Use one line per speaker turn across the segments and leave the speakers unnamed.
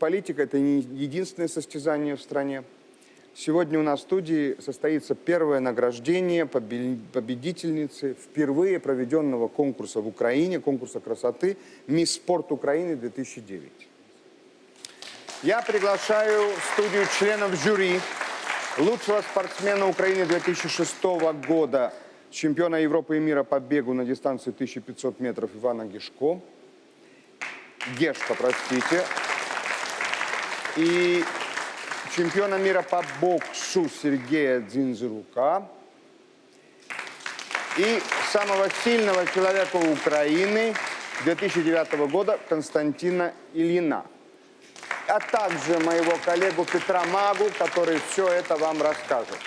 Политика – это не единственное состязание в стране. Сегодня у нас в студии состоится первое награждение побе- победительницы впервые проведенного конкурса в Украине, конкурса красоты «Мисс Спорт Украины 2009». Я приглашаю в студию членов жюри лучшего спортсмена Украины 2006 года, чемпиона Европы и мира по бегу на дистанции 1500 метров Ивана Гешко. Гешко, простите. И чемпиона мира по боксу Сергея Дзинзрука. И самого сильного человека Украины 2009 года Константина Ильина. А также моего коллегу Петра Магу, который все это вам расскажет.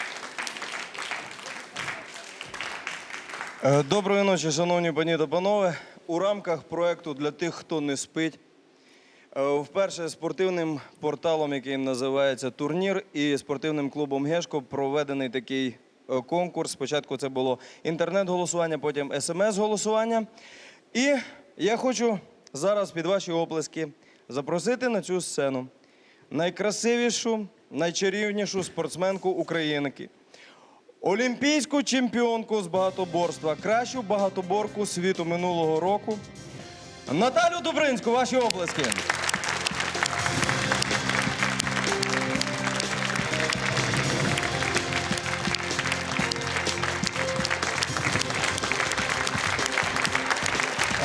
Е, Доброї ночі, шановні пані та панове. У рамках проекту для тих, хто не спить, е, Вперше спортивним порталом, який називається Турнір, і спортивним клубом Гешко проведений такий е, конкурс. Спочатку це було інтернет-голосування, потім смс-голосування. І я хочу зараз під ваші оплески запросити на цю сцену найкрасивішу, найчарівнішу спортсменку Українки. Олімпійську чемпіонку з багатоборства, кращу багатоборку світу минулого року. Наталю Добринську, ваші оплески.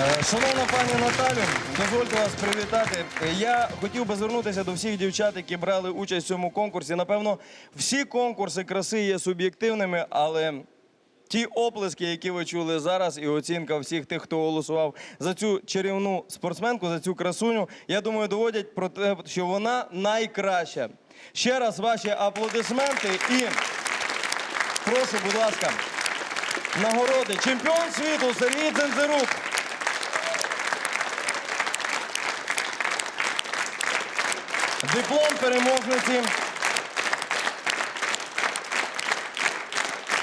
Шановна пані Наталю, дозвольте вас привітати. Я хотів би звернутися до всіх дівчат, які брали участь в цьому конкурсі. Напевно, всі конкурси краси є суб'єктивними, але ті оплески, які ви чули зараз, і оцінка всіх тих, хто голосував за цю чарівну спортсменку, за цю красуню, я думаю, доводять про те, що вона найкраща. Ще раз ваші аплодисменти і прошу, будь ласка, нагороди. Чемпіон світу Сергій Дзензерук. Диплом переможниці.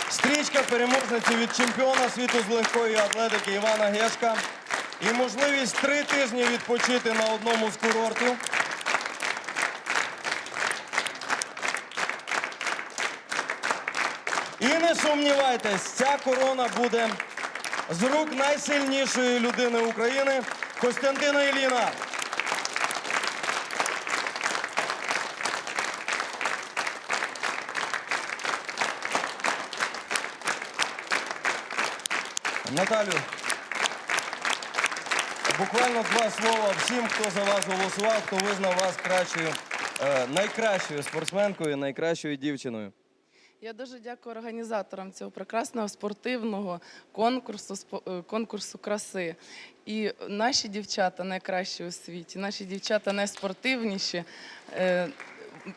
Стрічка переможниці від чемпіона світу з легкої атлетики Івана Гешка. І можливість три тижні відпочити на одному з курортів. І не сумнівайтесь, ця корона буде з рук найсильнішої людини України Костянтина Іліна. Наталю, буквально два слова всім, хто за вас голосував, хто визнав вас кращою, е, найкращою спортсменкою, найкращою дівчиною.
Я дуже дякую організаторам цього прекрасного спортивного конкурсу, е, конкурсу краси. І наші дівчата найкращі у світі, наші дівчата найспортивніші, е,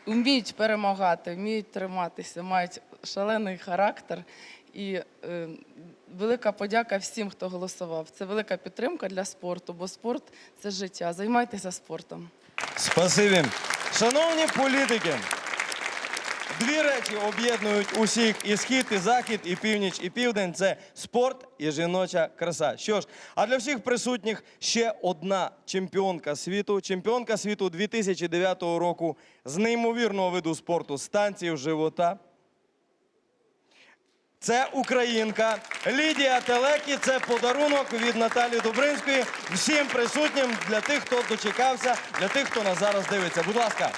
вміють перемагати, вміють триматися, мають шалений характер. І е, велика подяка всім, хто голосував. Це велика підтримка для спорту, бо спорт це життя. Займайтеся спортом.
Спасибі. Шановні політики, дві речі об'єднують усіх і схід, і захід, і північ, і південь це спорт і жіноча краса. Що ж, а для всіх присутніх ще одна чемпіонка світу, чемпіонка світу 2009 року з неймовірного виду спорту станції живота. Це українка Лідія Телекі. Це подарунок від Наталі Добринської всім присутнім для тих, хто дочекався, для тих, хто нас зараз дивиться. Будь ласка.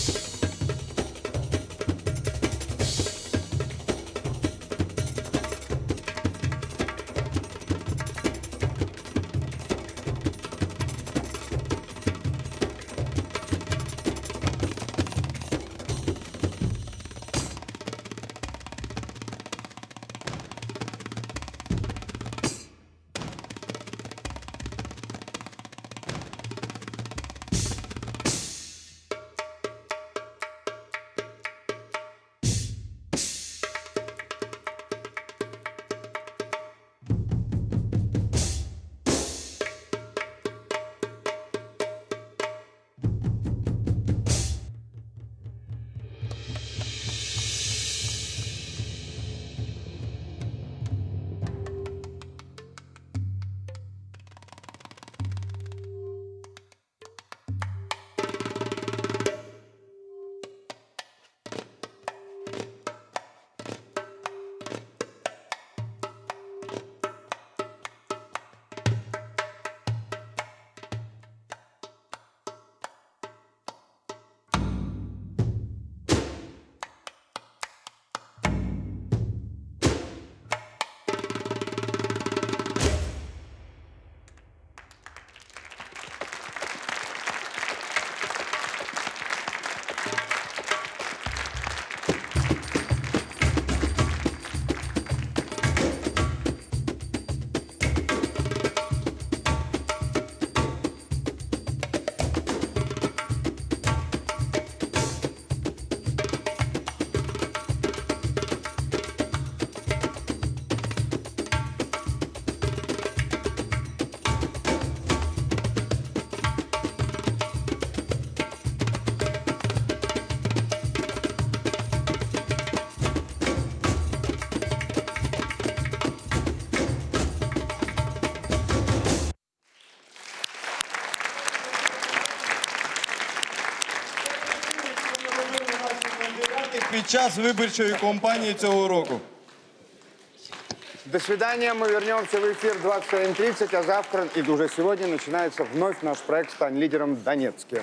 Thank you. Час виборчої кампанії цього року.
До свидания. Мы вернемся в эфир 21.30, а завтра и уже сегодня начинается вновь наш проект «Стань лидером в Донецке».